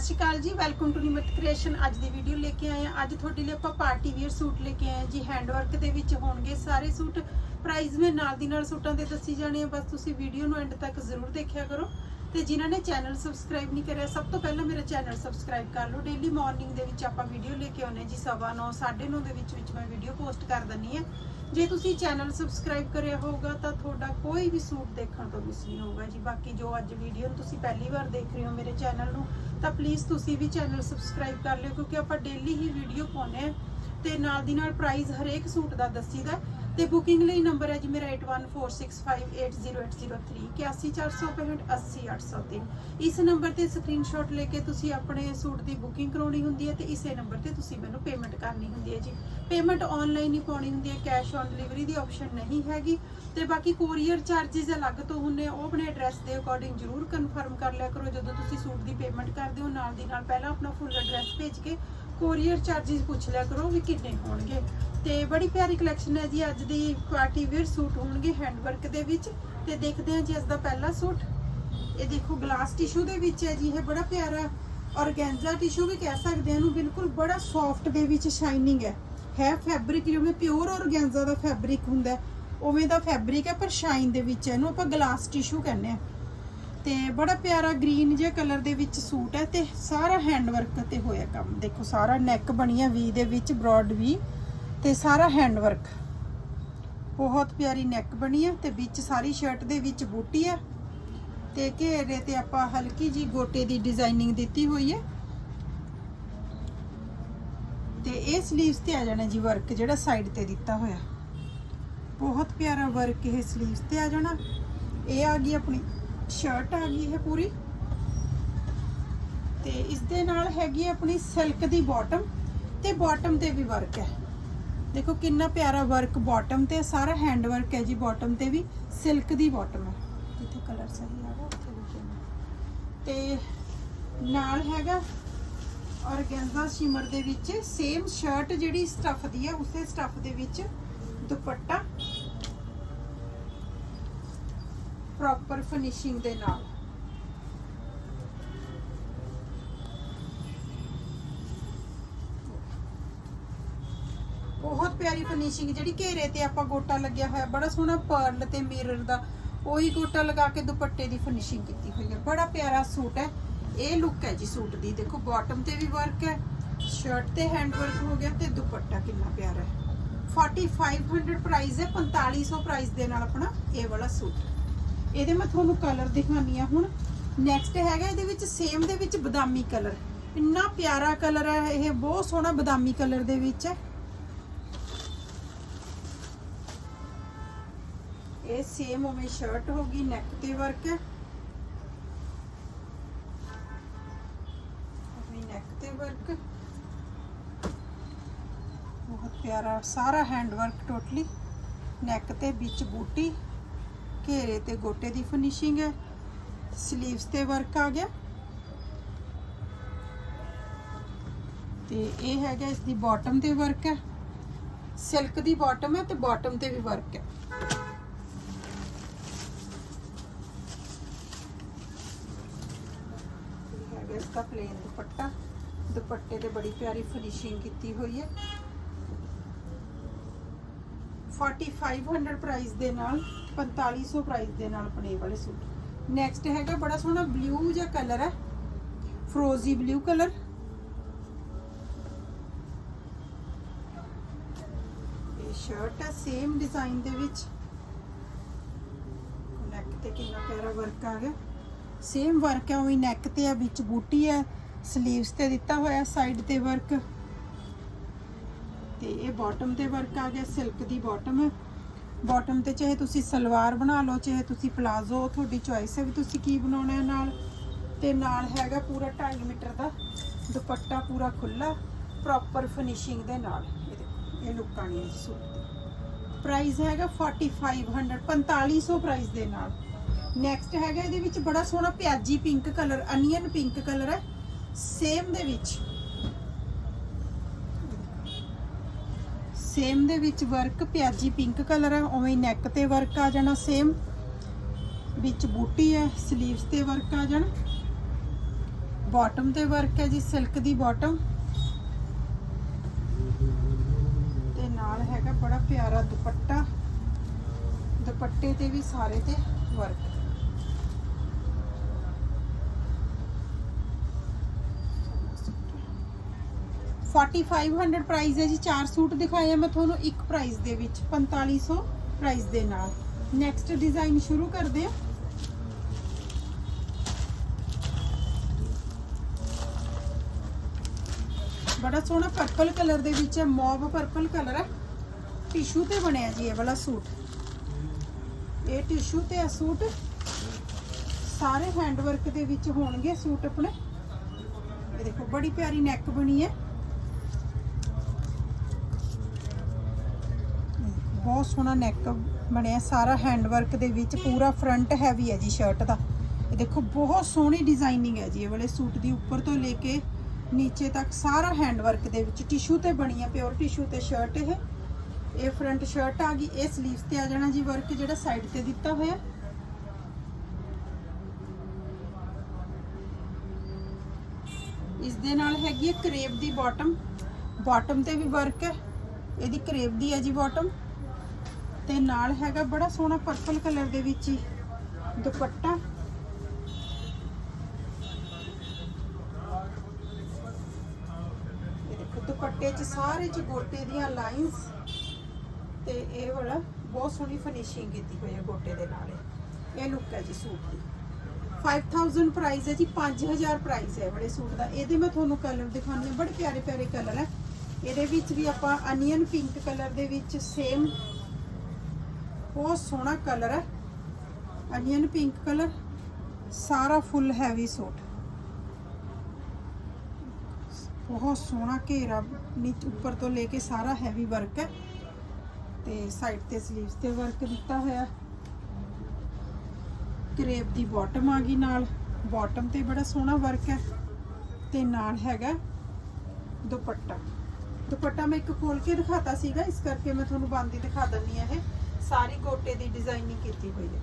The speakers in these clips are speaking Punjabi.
ਸਤਿ ਸ਼੍ਰੀ ਅਕਾਲ ਜੀ ਵੈਲਕਮ ਟੂ ਨਿਮਤ ਕ੍ਰੀਏਸ਼ਨ ਅੱਜ ਦੀ ਵੀਡੀਓ ਲੈ ਕੇ ਆਏ ਆ ਅੱਜ ਤੁਹਾਡੇ ਲਈ ਆਪਾਂ ਪਾਰਟੀ ਵੇਅਰ ਸੂਟ ਲੈ ਕੇ ਆਏ ਆ ਜੀ। ਹੈਂਡ ਵਰਕ ਦੇ ਵਿੱਚ ਹੋਣਗੇ ਸਾਰੇ ਸੂਟ ਪ੍ਰਾਈਸ ਮੈਂ ਨਾਲ ਦੀ ਨਾਲ ਸੂਟਾਂ ਦੇ ਦੱਸੀ ਜਾਣੇ ਆ। ਬਸ ਤੁਸੀਂ ਵੀਡੀਓ ਨੂੰ ਐਂਡ ਤੱਕ ਜ਼ਰੂਰ ਦੇਖਿਆ ਕਰੋ। ਤੇ ਜਿਨ੍ਹਾਂ ਨੇ ਚੈਨਲ ਸਬਸਕ੍ਰਾਈਬ ਨਹੀਂ ਕਰਿਆ ਸਭ ਤੋਂ ਪਹਿਲਾਂ ਮੇਰਾ ਚੈਨਲ ਸਬਸਕ੍ਰਾਈਬ ਕਰ ਲਓ। ਡੇਲੀ ਮਾਰਨਿੰਗ ਦੇ ਵਿੱਚ ਆਪਾਂ ਵੀਡੀਓ ਲੈ ਕੇ ਆਉਂਦੇ ਹਾਂ ਜੀ। ਸਵਾ ਨੌ, ਸਾਢੇ 9:30 ਦੇ ਵਿੱਚ ਵਿੱਚ ਮੈਂ ਵੀਡੀਓ ਪੋਸਟ ਕਰ ਦਿੰਨੀ ਆ ਜੇ ਤੁਸੀਂ ਚੈਨਲ ਸਬਸਕ੍ਰਾਈਬ ਕਰਿਆ ਹੋਊਗਾ ਤਾਂ ਤੁਹਾਡਾ ਕੋਈ ਵੀ ਸੂਟ ਦੇਖਣ ਤੋਂ ਮਿਸ ਨਹੀਂ ਹੋਊਗਾ ਜੀ। ਬਾਕੀ ਜੋ ਅੱਜ ਵੀਡੀਓ ਨੂੰ ਤੁਸੀਂ ਪਹਿਲੀ ਵਾਰ ਦੇਖ ਰਹੇ ਹੋ ਮੇਰੇ ਚੈਨਲ ਨੂੰ, ਤਾਂ ਪਲੀਜ਼ ਤੁਸੀਂ ਵੀ ਚੈਨਲ ਸਬਸਕ੍ਰਾਈਬ ਕਰ ਲਿਓ, ਕਿਉਂਕਿ ਆਪਾਂ ਡੇਲੀ ਹੀ ਵੀਡੀਓ ਪਾਉਂਦੇ ਆ ਤੇ ਨਾਲ ਦੀ ਨਾਲ ਪ੍ਰਾਈਸ ਹਰੇਕ ਸੂਟ ਦਾ ਦੱਸੀਦਾ ਤੇ ਬੁਕਿੰਗ ਲਈ ਨੰਬਰ ਹੈ ਜੀ ਮੇਰਾ 8146580803 8146580803 ਇਸ ਨੰਬਰ ਤੇ ਸਕਰੀਨਸ਼ਾਟ ਲੈ ਕੇ ਤੁਸੀਂ ਆਪਣੇ ਸੂਟ ਦੀ ਬੁਕਿੰਗ ਕਰਾਉਣੀ ਹੁੰਦੀ ਹੈ ਤੇ ਇਸੇ ਨੰਬਰ ਤੇ ਤੁਸੀਂ ਮੈਨੂੰ ਪੇਮੈਂਟ ਕਰਨੀ ਹੁੰਦੀ ਹੈ ਜੀ। ਪੇਮੈਂਟ ਆਨਲਾਈਨ ਹੀ ਪਾਉਣੀ ਹੁੰਦੀ ਹੈ ਕੈਸ਼ ਔਨ ਡਿਲੀਵਰੀ ਦੀ ਆਪਸ਼ਨ ਨਹੀਂ ਹੈਗੀ। ਤੇ ਬਾਕੀ ਕੋਰੀਅਰ ਚਾਰजेस ਅਲੱਗ ਤੋਂ ਹੁੰਨੇ ਆ, ਉਹ ਆਪਣੇ ਐਡਰੈਸ ਦੇ ਅਕੋਰਡਿੰਗ ਜਰੂਰ ਕਨਫਰਮ ਕਰ ਲਿਆ ਕਰੋ। ਜਦੋਂ ਤੁਸੀਂ ਸੂਟ ਦੀ ਪੇਮੈਂਟ ਕਰਦੇ ਹੋ ਨਾਲ ਦੀ ਨਾਲ ਪਹਿਲਾਂ ਆਪਣਾ ਫੁੱਲ ਐਡਰੈਸ ਭੇਜ ਕੇ ਕੋਰੀਅਰ ਚਾਰजेस ਪੁੱਛ ਲਿਆ ਕਰੋ ਵੀ ਕਿੰਨੇ ਹੋਣਗੇ। ਤੇ ਬੜੀ ਪਿਆਰੀ ਕਲੈਕਸ਼ਨ ਹੈ ਜੀ, ਅੱਜ ਦੀ ਪਾਰਟੀ ਵੇਅਰ ਸੂਟ ਹੋਣਗੇ ਹੈਂਡਵਰਕ ਦੇ ਵਿੱਚ। ਤੇ ਦੇਖਦੇ ਹਾਂ ਜੀ ਅੱਜ ਦਾ ਪਹਿਲਾ ਸੂਟ ਇਹ ਦੇਖੋ ਗਲਾਸ ਟਿਸ਼ੂ ਦੇ ਵਿੱਚ ਹੈ ਜੀ, ਇਹ ਬੜਾ ਪਿਆਰਾ ਔਰਗੈਂਜ਼ਾ ਟਿਸ਼ੂ ਵੀ ਕਹਿ ਸਕਦੇ ਹਾਂ ਇਹਨੂੰ, ਬਿਲਕੁਲ ਬੜਾ ਸੌਫਟ ਦੇ ਵਿੱਚ ਸ਼ਾਈਨਿੰਗ ਹੈ। ਹੈ ਫੈਬਰਿਕ ਜਿਵੇਂ ਪਿਓਰ ਔਰਗੈਂਜ਼ਾ ਦਾ ਫੈਬਰਿਕ ਹੁੰਦਾ ਉਵੇਂ ਦਾ ਫੈਬਰਿਕ ਹੈ, ਪਰ ਸ਼ਾਈਨ ਦੇ ਵਿੱਚ ਹੈ। ਇਹਨੂੰ ਆਪਾਂ ਗਲਾਸ ਟਿਸ਼ੂ ਕਹਿੰਦੇ ਆ ਤੇ ਬੜਾ ਪਿਆਰਾ ਗ੍ਰੀਨ ਜਿਹਾ ਕਲਰ ਦੇ ਵਿੱਚ ਸੂਟ ਹੈ ਤੇ ਸਾਰਾ ਹੈਂਡ ਵਰਕ ਤੇ ਹੋਇਆ ਕੰਮ। ਦੇਖੋ, ਸਾਰਾ ਨੈਕ ਬਣੀ ਹੈ ਵੀ ਦੇ ਵਿੱਚ ਬ੍ਰੌਡ ਵੀ ਤੇ ਸਾਰਾ ਹੈਂਡ ਵਰਕ ਬਹੁਤ ਪਿਆਰੀ ਨੈਕ ਬਣੀ ਹੈ ਤੇ ਵਿੱਚ ਸਾਰੀ ਸ਼ਰਟ ਦੇ ਵਿੱਚ ਬੂਟੀ ਹੈ ਤੇ ਘੇਰੇ ਤੇ ਆਪਾਂ ਹਲਕੀ ਜੀ ਗੋਟੇ ਦੀ ਡਿਜ਼ਾਈਨਿੰਗ ਦਿੱਤੀ ਹੋਈ ਹੈ। ਤੇ ਇਹ ਸਲੀਵਸ ਤੇ ਆ ਜਾਣਾ ਜੀ ਵਰਕ ਜਿਹੜਾ ਸਾਈਡ ਤੇ ਦਿੱਤਾ ਹੋਇਆ। ਬਹੁਤ ਪਿਆਰਾ ਵਰਕ ਇਹ ਸਲੀਵਸ ਤੇ ਆ ਜਾਣਾ। ਇਹ ਆ ਗਈ ਆਪਣੀ ਸ਼ਰਟ ਆ ਗਈ ਹੈ ਪੂਰੀ। ਤੇ ਇਸ ਦੇ ਨਾਲ ਹੈਗੀ ਆਪਣੀ ਸਿਲਕ ਦੀ ਬਾਟਮ ਤੇ ਬਾਟਮ ਤੇ ਵੀ ਵਰਕ ਹੈ। ਦੇਖੋ ਕਿੰਨਾ ਪਿਆਰਾ ਵਰਕ ਬਾਟਮ ਤੇ ਸਾਰਾ ਹੈਂਡ ਵਰਕ ਹੈ ਜੀ ਬਾਟਮ ਤੇ ਵੀ ਸਿਲਕ ਦੀ ਬਾਟਮ ਹੈ। ਜਿੱਥੇ ਕਲਰ ਸਹੀ ਆ ਰਿਹਾ ਉੱਥੇ ਲਿਖਿਆ ਤੇ ਨਾਲ ਹੈਗਾ ਔਰਗੈਂਜ਼ਾ ਸ਼ਿਮਰ ਦੇ ਵਿੱਚ ਸੇਮ ਸ਼ਰਟ ਜਿਹੜੀ ਸਟਫ ਦੀ ਹੈ, ਉਸੇ ਸਟਫ ਦੇ ਵਿੱਚ ਦੁਪੱਟਾ ਪ੍ਰੋਪਰ ਫਿਨਿਸ਼ਿੰਗ ਦੇ ਨਾਲ। ਬਹੁਤ ਪਿਆਰੀ ਫਿਨਿਸ਼ਿੰਗ ਜਿਹੜੀ ਘੇਰੇ ਤੇ ਆਪਾਂ ਗੋਟਾ ਲੱਗਿਆ ਹੋਇਆ, ਬੜਾ ਸੋਹਣਾ ਪਰਲ ਤੇ ਮਿਰਰ ਦਾ, ਉਹੀ ਗੋਟਾ ਲਗਾ ਕੇ ਦੁਪੱਟੇ ਦੀ ਫਿਨਿਸ਼ਿੰਗ ਕੀਤੀ ਹੋਈ ਹੈ। ਬੜਾ ਪਿਆਰਾ ਸੂਟ ਹੈ। ਇਹ ਲੁੱਕ ਹੈ ਜੀ ਸੂਟ ਦੀ। ਦੇਖੋ ਬਾਟਮ ਤੇ ਵੀ ਵਰਕ ਹੈ ਸ਼ਰਟ ਤੇ ਹੈਂਡ ਵਰਕ ਹੋ ਗਿਆ ਤੇ ਦੁਪੱਟਾ ਕਿੰਨਾ ਪਿਆਰਾ ਹੈ। 4500 ਪ੍ਰਾਈਸ ਹੈ 4500 ਪ੍ਰਾਈਸ ਦੇ ਨਾਲ ਆਪਣਾ ਇਹ ਵਾਲਾ ਸੂਟ। ਇਹਦੇ ਮੈਂ ਤੁਹਾਨੂੰ ਕਲਰ ਦਿਖਾਨੀ ਆ ਹੁਣ। ਨੈਕਸਟ ਹੈਗਾ ਇਹਦੇ ਵਿੱਚ ਸੇਮ ਦੇ ਵਿੱਚ ਬਦਾਮੀ ਕਲਰ ਇੰਨਾ ਪਿਆਰਾ ਕਲਰ ਹੈ ਇਹ, ਬਹੁਤ ਸੋਹਣਾ ਬਦਾਮੀ ਕਲਰ ਦੇ ਵਿੱਚ ਹੈ। ਇਹ ਸੇਮ ਉਵੇਂ ਸ਼ਰਟ ਹੋਗੀ ਨੈਕ ਤੇ ਵਰਕ ਹੈ। ਉਵੇਂ ਨੈਕ ਤੇ ਵਰਕ ਬਹੁਤ ਪਿਆਰਾ, ਸਾਰਾ ਹੈਂਡ ਵਰਕ ਟੋਟਲੀ ਨੈਕ ਤੇ ਵਿੱਚ ਬੂਟੀ। ਘੇਰੇ ਤੇ ਗੋਟੇ ਦੀ ਫਿਨਿਸ਼ਿੰਗ ਹੈ। ਸਲੀਵਸ ਤੇ ਵਰਕ ਆ ਗਿਆ। ਤੇ ਇਹ ਹੈਗਾ ਇਸ ਦੀ ਬਾਟਮ ਤੇ ਵਰਕ ਹੈ। ਸਿਲਕ ਦੀ ਬਾਟਮ ਹੈ ਤੇ ਬਾਟਮ ਤੇ ਵੀ ਵਰਕ ਹੈ। ਹੈਗਾ ਇਸ ਦਾ ਪਲੇਨ ਦੁਪੱਟਾ। ਦੁਪੱਟੇ ਤੇ ਬੜੀ ਪਿਆਰੀ ਫਿਨਿਸ਼ਿੰਗ ਕੀਤੀ ਹੋਈ ਹੈ। 4500 ਪ੍ਰਾਈਸ ਦੇ ਨਾਲ 4500 ਪ੍ਰਾਈਸ ਦੇ ਨਾਲ ਆਪਣੇ ਵਾਲੇ ਸੂਟ। ਨੈਕਸਟ ਹੈਗਾ ਬੜਾ ਸੋਹਣਾ ਬਲੂ ਜਿਹਾ ਕਲਰ ਹੈ। ਫਰੋਜ਼ੀ ਬਲੂ ਕਲਰ ਇਹ ਸ਼ਰਟ ਹੈ ਸੇਮ ਡਿਜ਼ਾਈਨ ਦੇ ਵਿੱਚ। ਨੈਕ ਤੇ ਕਿੰਨਾ ਪਿਆਰਾ ਵਰਕ ਆ ਗਿਆ। ਸੇਮ ਵਰਕ ਹੈ, ਉਹੀ ਨੈਕ ਤੇ ਆ ਵਿੱਚ ਬੂਟੀ ਹੈ ਸਲੀਵਸ ਤੇ ਦਿੱਤਾ ਹੋਇਆ ਸਾਈਡ ਤੇ ਵਰਕ ਤੇ ਇਹ ਬਾਟਮ ਤੇ ਵਰਕ ਆ ਗਿਆ ਸਿਲਕ ਦੀ ਬਾਟਮ ਹੈ ਬਾਟਮ ਤੇ ਚਾਹੇ ਤੁਸੀਂ ਸਲਵਾਰ ਬਣਾ ਲਓ, ਚਾਹੇ ਤੁਸੀਂ ਪਲਾਜ਼ੋ ਤੁਹਾਡੀ ਚੋਇਸ ਹੈ ਵੀ ਤੁਸੀਂ ਕੀ ਬਣਾਉਣਾ ਹੈ ਨਾਲ। ਤੇ ਨਾਲ ਹੈਗਾ ਪੂਰਾ 2.5 ਮੀਟਰ ਦਾ ਦੁਪੱਟਾ ਪੂਰਾ ਖੁੱਲਾ ਪ੍ਰੋਪਰ ਫਿਨਿਸ਼ਿੰਗ ਦੇ ਨਾਲ। ਇਹ ਇਹ ਲੁੱਕ ਆਣੀ ਹੈ ਸੂਟ ਦੀ। ਪ੍ਰਾਈਸ ਹੈਗਾ 4500 4500 ਪ੍ਰਾਈਸ ਦੇ ਨਾਲ। ਨੈਕਸਟ ਹੈਗਾ ਇਹਦੇ ਵਿੱਚ ਬੜਾ ਸੋਹਣਾ ਪਿਆਜੀ pink colour onion pink colour ਹੈ। ਸੇਮ ਦੇ ਵਿੱਚ ਸੇਮ ਦੇ ਵਿੱਚ ਵਰਕ ਪਿਆਜੀ ਪਿੰਕ ਕਲਰ ਹੈ ਉਵੇਂ ਨੈਕ ਤੇ ਵਰਕ ਆ ਜਾਣਾ ਸੇਮ ਵਿੱਚ ਬੂਟੀ ਹੈ ਸਲੀਵਸ ਤੇ ਵਰਕ ਆ ਜਾਣਾ। ਬਾਟਮ ਤੇ ਵਰਕ ਹੈ ਜੀ ਸਿਲਕ ਦੀ ਬਾਟਮ ਤੇ ਨਾਲ ਹੈਗਾ ਬੜਾ ਪਿਆਰਾ ਦੁਪੱਟਾ। ਦੁਪੱਟੇ ਤੇ ਵੀ ਸਾਰੇ ਤੇ ਵਰਕ 4500 ਪ੍ਰਾਈਸ ਹੈ ਜੀ, ਚਾਰ ਸੂਟ ਦਿਖਾਏ ਆ ਮੈਂ ਤੁਹਾਨੂੰ, ਇੱਕ ਪ੍ਰਾਈਸ ਦੇ ਵਿੱਚ 4500 ਪ੍ਰਾਈਸ ਦੇ ਨਾਲ। ਨੈਕਸਟ ਡਿਜ਼ਾਈਨ ਸ਼ੁਰੂ ਕਰਦੇ ਆ ਬੜਾ ਸੋਹਣਾ ਪਰਪਲ ਕਲਰ ਦੇ ਵਿੱਚ ਹੈ ਮੌਵ ਪਰਪਲ ਕਲਰ ਹੈ। ਟਿਸ਼ੂ ਤੇ ਬਣਿਆ ਜੀ ਇਹ ਵਾਲਾ ਸੂਟ। ਇਹ ਟਿਸ਼ੂ ਤੇ ਆ ਸੂਟ। ਸਾਰੇ ਹੈਂਡਵਰਕ ਦੇ ਵਿੱਚ ਹੋਣਗੇ ਸੂਟ ਆਪਣੇ। ਇਹ ਦੇਖੋ, ਬੜੀ ਪਿਆਰੀ ਨੈਕ ਬਣੀ ਹੈ। ਬਹੁਤ ਸੋਹਣਾ ਨੈਕ ਬਣਿਆ, ਸਾਰਾ ਹੈਂਡ ਵਰਕ ਦੇ ਵਿੱਚ ਪੂਰਾ ਫਰੰਟ ਹੈਵੀ ਹੈ ਜੀ ਸ਼ਰਟ ਦਾ। ਇਹ ਦੇਖੋ, ਬਹੁਤ ਸੋਹਣੀ ਡਿਜ਼ਾਈਨਿੰਗ ਹੈ ਜੀ ਇਹ ਵਾਲੇ ਸੂਟ ਦੀ, ਉੱਪਰ ਤੋਂ ਲੈ ਕੇ ਨੀਚੇ ਤੱਕ ਸਾਰਾ ਹੈਂਡ ਵਰਕ ਦੇ ਵਿੱਚ ਟਿਸ਼ੂ ਤੇ ਬਣੀ ਹੈ ਪਿਓਰ ਟਿਸ਼ੂ ਤੇ ਸ਼ਰਟ ਇਹ। ਇਹ ਫਰੰਟ ਸ਼ਰਟ ਆ ਗਈ, ਇਹ ਸਲੀਵਸ ਤੇ ਆ ਜਾਣਾ ਜੀ ਵਰਕ ਜਿਹੜਾ ਸਾਈਡ ਤੇ ਦਿੱਤਾ ਹੋਇਆ। ਇਸ ਦੇ ਨਾਲ ਹੈਗੀ ਹੈ ਕਰੇਪ ਦੀ ਬਾਟਮ ਬਾਟਮ ਤੇ ਵੀ ਵਰਕ ਹੈ, ਇਹਦੀ ਕਰੇਪ ਦੀ ਹੈ ਜੀ ਬਾਟਮ ਤੇ ਨਾਲ ਹੈਗਾ ਬੜਾ ਸੋਹਣਾ ਪਰਪਲ ਕਲਰ ਦੇ ਵਿੱਚ ਹੀ ਦੁਪੱਟਾ। ਦੁਪੱਟੇ 'ਚ ਸਾਰੇ 'ਚ ਗੋਟੇ ਦੀਆਂ ਲਾਈਨਸ ਤੇ ਇਹ ਵਾਲਾ ਬਹੁਤ ਸੋਹਣੀ ਫਿਨਿਸ਼ਿੰਗ ਕੀਤੀ ਹੋਈ ਹੈ ਗੋਟੇ ਦੇ ਨਾਲ। ਇਹ। ਇਹ ਲੁੱਕ ਹੈ ਜੀ ਸੂਟ ਦੀ। 5000 ਪ੍ਰਾਈਸ ਹੈ ਜੀ 5000 ਪ੍ਰਾਈਸ ਹੈ ਇਹ ਸੂਟ ਦਾ। ਇਹਦੇ ਮੈਂ ਤੁਹਾਨੂੰ ਕਲਰ ਦਿਖਾਉਂਦੀ ਹਾਂ, ਬੜੇ ਪਿਆਰੇ ਪਿਆਰੇ ਕਲਰ ਹੈ। ਇਹਦੇ ਵਿੱਚ ਵੀ ਆਪਾਂ ਅਨੀਅਨ ਪਿੰਕ ਕਲਰ ਦੇ ਵਿੱਚ ਸੇਮ ਬਹੁਤ ਸੋਹਣਾ ਕਲਰ ਹੈ ਅਨੀਅਨ ਪਿੰਕ ਕਲਰ ਸਾਰਾ ਫੁੱਲ ਹੈਵੀ ਸੂਟ ਬਹੁਤ ਸੋਹਣਾ ਘੇਰਾ ਨੀਚ ਉੱਪਰ ਤੋਂ ਲੈ ਕੇ ਸਾਰਾ ਹੈਵੀ ਵਰਕ ਹੈ ਤੇ ਸਾਈਡ ਤੇ ਸਲੀਵਸ ਤੇ ਵਰਕ ਦਿੱਤਾ ਹੋਇਆ ਕਰੇਪ ਦੀ ਬਾਟਮ ਆ ਗਈ ਨਾਲ ਬਾਟਮ ਤੇ ਬੜਾ ਸੋਹਣਾ ਵਰਕ ਹੈ ਤੇ ਨਾਲ ਹੈਗਾ ਦੁਪੱਟਾ ਦੁਪੱਟਾ ਮੈਂ ਇੱਕ ਖੋਲ ਕੇ ਦਿਖਾਤਾ ਸੀਗਾ ਇਸ ਕਰਕੇ ਮੈਂ ਤੁਹਾਨੂੰ ਬੰਦ ਹੀ ਦਿਖਾ ਦਿੰਨੀ ਆ ਇਹ ਸਾਰੀ ਗੋਟੇ ਦੀ ਡਿਜ਼ਾਈਨਿੰਗ ਕੀਤੀ ਹੋਈ ਹੈ।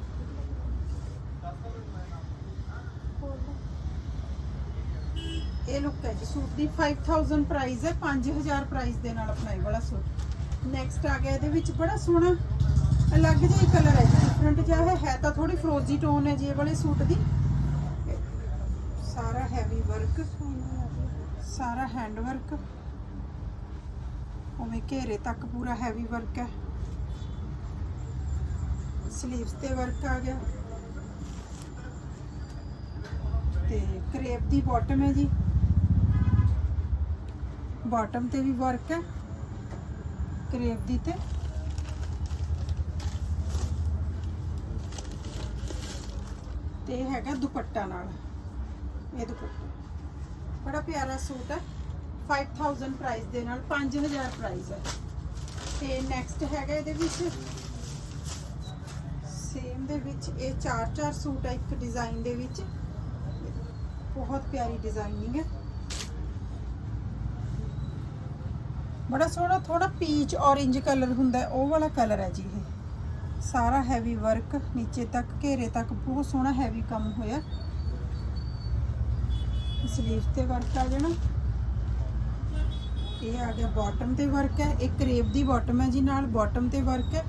ਇਹ ਲੁੱਕ ਹੈ ਜੀ, ਸੂਟ ਦੀ 5000 ਪ੍ਰਾਈਸ ਹੈ 5000 ਪ੍ਰਾਈਸ ਦੇ ਨਾਲ ਆਪਣਾ ਇਹ ਵਾਲਾ ਸੂਟ। ਨੈਕਸਟ ਆ ਗਿਆ ਇਹਦੇ ਵਿੱਚ ਬੜਾ ਸੋਹਣਾ, ਅਲੱਗ ਜਿਹਾ ਹੀ ਕਲਰ ਹੈ ਜੀ ਡਿਫਰੈਂਟ ਜਿਹਾ ਹੈ ਹੈ ਤਾਂ ਥੋੜੀ ਫਰੋਜ਼ੀ ਟੋਨ ਹੈ ਜੀ ਇਹ ਵਾਲੇ ਸੂਟ ਦੀ। ਸਾਰਾ ਹੈਵੀ ਵਰਕ ਸਾਰਾ ਹੈਂਡ ਵਰਕ ਉਵੇਂ ਘੇਰੇ ਤੱਕ ਪੂਰਾ ਹੈਵੀ ਵਰਕ ਹੈ। ਸਲੀਵਸ ਤੇ ਵਰਕ ਆ ਗਿਆ। ਤੇ ਕਰੇਪ ਦੀ ਬਾਟਮ ਹੈ ਜੀ। ਬਾਟਮ ਤੇ ਵੀ ਵਰਕ ਹੈ। ਕਰੇਪ ਦੀ ਤੇ। ਤੇ ਹੈਗਾ ਦੁਪੱਟਾ ਨਾਲ। ਇਹ ਦੁਪੱਟਾ। ਬੜਾ ਪਿਆਰਾ ਸੂਟ ਹੈ। 5000 ਪ੍ਰਾਈਸ ਦੇ ਨਾਲ 5000 ਪ੍ਰਾਈਸ ਹੈ। ਤੇ ਨੈਕਸਟ ਹੈਗਾ ਇਹਦੇ ਵਿੱਚ ਸੇਮ ਦੇ ਵਿੱਚ, ਇਹ ਚਾਰ ਚਾਰ ਸੂਟ ਹੈ ਇੱਕ ਡਿਜ਼ਾਈਨ ਦੇ ਵਿੱਚ। ਬਹੁਤ ਪਿਆਰੀ ਡਿਜ਼ਾਈਨਿੰਗ ਹੈ। ਬੜਾ ਸੋਹਣਾ ਥੋੜਾ ਪੀਚ ਔਰੇਂਜ ਕਲਰ ਹੁੰਦਾ ਉਹ ਵਾਲਾ ਕਲਰ ਹੈ ਜੀ ਇਹ। ਸਾਰਾ ਹੈਵੀ ਵਰਕ ਨੀਚੇ ਤੱਕ, ਘੇਰੇ ਤੱਕ, ਬਹੁਤ ਸੋਹਣਾ ਹੈਵੀ ਕੰਮ ਹੋਇਆ। ਸਲੀਵ ਤੇ ਵਰਕ ਆ ਜਾਣਾ। ਇਹ ਆ ਗਿਆ ਬਾਟਮ ਤੇ ਵਰਕ ਹੈ ਇਹ ਕਰੇਪ ਦੀ ਬਾਟਮ ਹੈ ਜੀ ਨਾਲ ਬਾਟਮ ਤੇ ਵਰਕ ਹੈ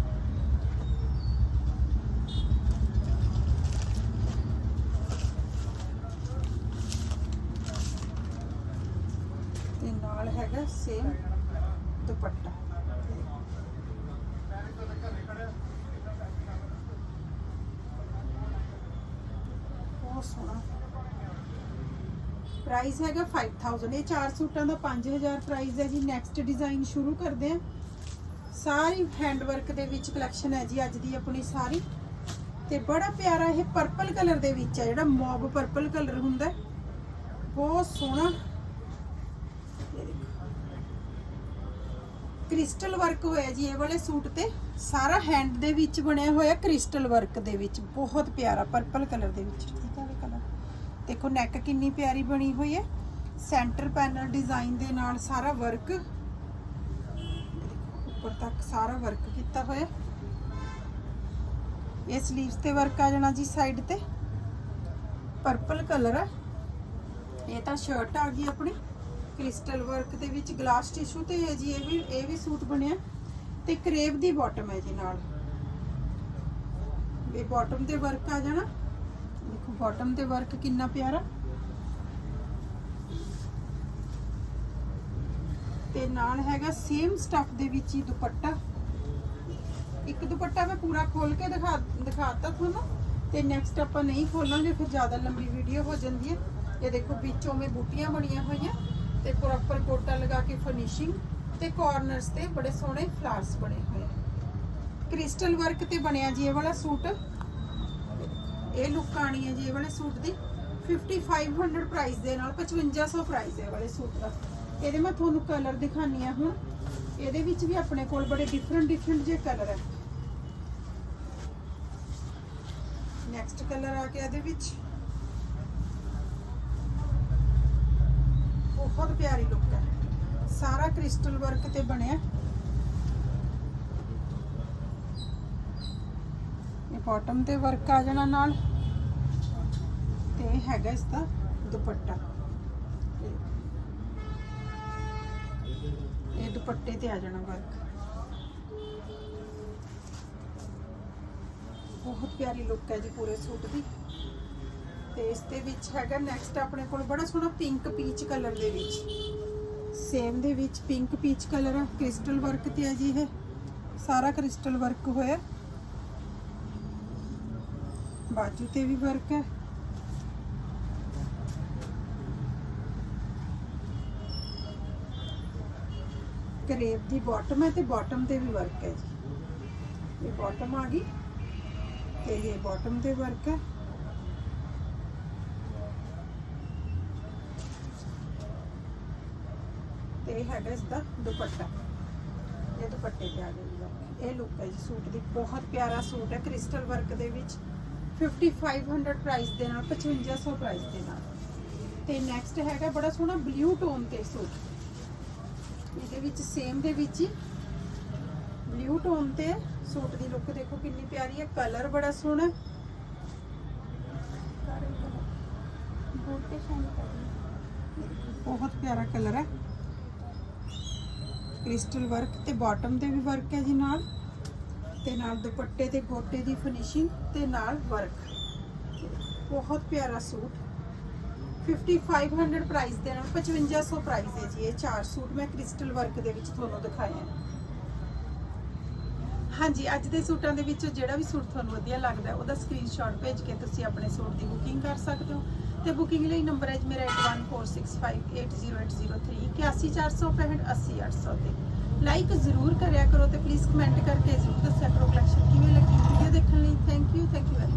ਤੇ ਨਾਲ ਹੈਗਾ ਸੇਮ ਦੁਪੱਟਾ ਬਹੁਤ ਸੋਹਣਾ ਪ੍ਰਾਈਸ ਹੈਗਾ 5000 ਇਹ ਚਾਰ ਸੂਟਾਂ ਦਾ 5000 ਪ੍ਰਾਈਸ ਹੈ ਜੀ ਨੈਕਸਟ ਡਿਜ਼ਾਈਨ ਸ਼ੁਰੂ ਕਰਦੇ ਹਾਂ ਸਾਰੀ ਹੈਂਡ ਵਰਕ ਦੇ ਵਿੱਚ ਕਲੈਕਸ਼ਨ ਹੈ ਜੀ ਅੱਜ ਦੀ ਆਪਣੀ ਸਾਰੀ ਤੇ ਬੜਾ ਪਿਆਰਾ ਇਹ ਪਰਪਲ ਕਲਰ ਦੇ ਵਿੱਚ ਹੈ ਜਿਹੜਾ ਮੌਬ ਪਰਪਲ ਕਲਰ ਹੁੰਦਾ ਬਹੁਤ ਸੋਹਣਾ ਇਹ ਦੇਖੋ। ਕ੍ਰਿਸਟਲ ਵਰਕ ਹੋਇਆ ਜੀ, ਇਹ ਵਾਲੇ ਸੂਟ ਤੇ। ਸਾਰਾ ਹੈਂਡ ਦੇ ਵਿੱਚ ਬਣਿਆ ਹੋਇਆ ਕ੍ਰਿਸਟਲ ਵਰਕ ਦੇ ਵਿੱਚ। ਬਹੁਤ ਪਿਆਰਾ ਪਰਪਲ ਕਲਰ ਦੇ ਵਿੱਚ। ਠੀਕ ਹੈ ਇਹ ਕਲਰ ਦੇਖੋ ਨੈਕ ਕਿੰਨੀ ਪਿਆਰੀ ਬਣੀ ਹੋਈ ਹੈ। ਸੈਂਟਰ ਪੈਨਲ ਡਿਜ਼ਾਈਨ ਦੇ ਨਾਲ ਸਾਰਾ ਵਰਕ ਉੱਪਰ ਤੱਕ ਸਾਰਾ ਵਰਕ ਕੀਤਾ ਹੋਇਆ। ਇਹ ਸਲੀਵਸ ਤੇ ਵਰਕ ਆ ਜਾਣਾ ਜੀ ਸਾਈਡ ਤੇ। ਪਰਪਲ ਕਲਰ ਹੈ ਇਹ ਤਾਂ ਸ਼ਰਟ ਆ ਗਈ ਆਪਣੀ। ਕ੍ਰਿਸਟਲ ਵਰਕ ਦੇ ਵਿੱਚ ਗਲਾਸ ਟਿਸ਼ੂ ਤੇ ਹੈ ਜੀ, ਇਹ ਵੀ ਇਹ ਵੀ ਸੂਟ ਬਣਿਆ। ਤੇ ਕਰੇਪ ਦੀ ਬਾਟਮ ਹੈ ਜੀ ਨਾਲ। ਇਹ ਬਾਟਮ ਤੇ ਵਰਕ ਆ ਜਾਣਾ। ਦੇਖੋ ਬਾਟਮ ਤੇ ਵਰਕ ਕਿੰਨਾ ਪਿਆਰਾ। ਤੇ ਨਾਲ ਹੈਗਾ ਸੇਮ ਸਟਫ ਦੇ ਵਿੱਚ ਹੀ ਦੁਪੱਟਾ। ਇੱਕ ਦੁਪੱਟਾ ਮੈਂ ਪੂਰਾ ਖੋਲ ਕੇ ਦਿਖਾ, ਦਿਖਾਤਾ ਤੁਹਾਨੂੰ। ਤੇ ਨੈਕਸਟ ਆਪਾਂ ਨਹੀਂ ਖੋਲਾਂਗੇ, ਫਿਰ ਜ਼ਿਆਦਾ ਲੰਬੀ ਵੀਡੀਓ ਹੋ ਜਾਂਦੀ ਹੈ। ਇਹ ਦੇਖੋ, ਵਿੱਚੋਂ ਮੇ ਬੂਟੀਆਂ ਬਣੀਆਂ ਹੋਈਆਂ। ਤੇ ਪ੍ਰੋਪਰ ਕੋਟਾ ਲਗਾ ਕੇ ਫਿਨਿਸ਼ਿੰਗ ਤੇ ਕਾਰਨਰਸ ਤੇ ਬੜੇ ਸੋਹਣੇ ਫਲਾਰਸ ਬਣੇ ਹੋਏ ਕ੍ਰਿਸਟਲ ਵਰਕ ਤੇ ਬਣਿਆ ਜੀ ਇਹ ਵਾਲਾ ਸੂਟ। ਇਹ ਲੁੱਕ ਆਣੀ ਹੈ ਜੀ ਇਹ ਵਾਲੇ ਸੂਟ ਦੀ। 5500 ਪ੍ਰਾਈਸ ਦੇ ਨਾਲ 5500 ਪ੍ਰਾਈਸ ਹੈ ਵਾਲੇ ਸੂਟ ਦਾ। ਇਹਦੇ ਮੈਂ ਤੁਹਾਨੂੰ ਕਲਰ ਦਿਖਾਨੀ ਆ ਹੁਣ। ਇਹਦੇ ਵਿੱਚ ਵੀ ਆਪਣੇ ਕੋਲ ਬੜੇ ਡਿਫਰੈਂਟ ਡਿਫਰੈਂਟ ਜੇ ਕਲਰ ਹੈ। ਨੈਕਸਟ ਕਲਰ ਆ ਗਿਆ ਇਹਦੇ ਵਿੱਚ। ਬਹੁਤ ਪਿਆਰੀ ਲੁੱਕ ਹੈ। ਸਾਰਾ ਕ੍ਰਿਸਟਲ ਵਰਕ ਤੇ ਬਣਿਆ। ਇਹ ਬਾਟਮ ਤੇ ਵਰਕ ਆ ਜਾਣਾ ਨਾਲ। ਤੇ ਹੈਗਾ ਇਸ ਦਾ ਦੁਪੱਟਾ। ਇਹ ਦੁਪੱਟੇ ਤੇ ਆ ਜਾਣਾ ਵਰਕ ਬਹੁਤ ਪਿਆਰੀ ਲੁੱਕ ਹੈ ਜੀ ਪੂਰੇ ਸੂਟ ਦੀ। ਤੇ ਇਸ ਦੇ ਵਿੱਚ ਹੈਗਾ। ਨੈਕਸਟ ਆਪਣੇ ਕੋਲ ਬੜਾ ਸੋਹਣਾ ਪਿੰਕ ਪੀਚ ਕਲਰ ਦੇ ਵਿੱਚ। ਸੇਮ ਦੇ ਵਿੱਚ ਪਿੰਕ ਪੀਚ ਕਲਰ ਆ। ਕ੍ਰਿਸਟਲ ਵਰਕ ਤੇ ਹੈ ਜੀ ਇਹ। ਸਾਰਾ ਕ੍ਰਿਸਟਲ ਵਰਕ ਹੋਇਆ। ਬਾਜੂ ਤੇ ਵੀ ਵਰਕ ਹੈ ਕਰੇਪ ਦੀ ਬਾਟਮ ਹੈ ਤੇ ਬਾਟਮ ਤੇ ਵੀ ਵਰਕ ਹੈ ਜੀ। ਇਹ ਬਾਟਮ ਆ ਗਈ। ਤੇ ਇਹ ਬਾਟਮ ਤੇ ਵਰਕ ਹੈ ਇਹ ਹੈਗਾ ਇਸ ਦਾ ਦੁਪੱਟਾ। ਇਹ ਦੁਪੱਟੇ ਤੇ ਆ ਗਿਆ ਇਹ ਲੁੱਕ ਹੈ ਜੀ ਸੂਟ ਦੀ। ਬਹੁਤ ਪਿਆਰਾ ਸੂਟ ਹੈ ਕ੍ਰਿਸਟਲ ਵਰਕ ਦੇ ਵਿੱਚ। 5500 ਪ੍ਰਾਈਸ ਦੇ ਨਾਲ 5500 ਪ੍ਰਾਈਸ ਦੇ ਨਾਲ। ਤੇ ਨੈਕਸਟ ਹੈਗਾ ਬੜਾ ਸੋਹਣਾ ਬਲੂ ਟੋਨ ਤੇ ਸੂਟ। ਇਹਦੇ ਵਿੱਚ ਸੇਮ ਦੇ ਵਿੱਚ ਹੀ ਬਲੂ ਟੋਨ ਤੇ ਸੂਟ ਦੀ ਲੁੱਕ ਦੇਖੋ ਕਿੰਨੀ ਪਿਆਰੀ ਹੈ। ਕਲਰ ਬੜਾ ਸੋਹਣਾ ਬਹੁਤ ਪਿਆਰਾ ਕਲਰ ਹੈ। ਕ੍ਰਿਸਟਲ ਵਰਕ ਤੇ ਬਾਟਮ ਤੇ ਵੀ ਵਰਕ ਹੈ ਜੀ ਨਾਲ। ਤੇ ਨਾਲ ਦੁਪੱਟੇ ਤੇ ਗੋਟੇ ਦੀ ਫਿਨਿਸ਼ਿੰਗ ਤੇ ਨਾਲ ਵਰਕ। ਬਹੁਤ ਪਿਆਰਾ ਸੂਟ। 5500 ਪ੍ਰਾਈਸ ਦੇ ਨਾਲ 5500 ਪ੍ਰਾਈਸ ਹੈ ਜੀ ਇਹ ਚਾਰ ਸੂਟ। ਮੈਂ ਕ੍ਰਿਸਟਲ ਵਰਕ ਦੇ ਵਿੱਚ ਤੁਹਾਨੂੰ ਦਿਖਾਏ ਹੈ ਹਾਂਜੀ, ਅੱਜ ਦੇ ਸੂਟਾਂ ਦੇ ਵਿੱਚੋਂ ਜਿਹੜਾ ਵੀ ਸੂਟ ਤੁਹਾਨੂੰ ਵਧੀਆ ਲੱਗਦਾ ਉਹਦਾ ਸਕਰੀਨਸ਼ਾਟ ਭੇਜ ਕੇ ਤੁਸੀਂ ਆਪਣੇ ਸੂਟ ਦੀ ਬੁਕਿੰਗ ਕਰ ਸਕਦੇ ਹੋ। ਤੇ ਬੁਕਿੰਗ ਲਈ ਨੰਬਰ ਹੈ ਜੀ ਮੇਰਾ 8146580803 'ਤੇ। ਲਾਈਕ ਜ਼ਰੂਰ ਕਰਿਆ ਕਰੋ ਤੇ ਪਲੀਜ਼ ਕਮੈਂਟ ਕਰਕੇ ਜ਼ਰੂਰ ਦੱਸਿਆ ਕਰੋ ਕਲੈਕਸ਼ਨ ਕਿਵੇਂ ਲੱਗੀ ਵੀਡੀਓ ਦੇਖਣ ਲਈ। Thank you thank you very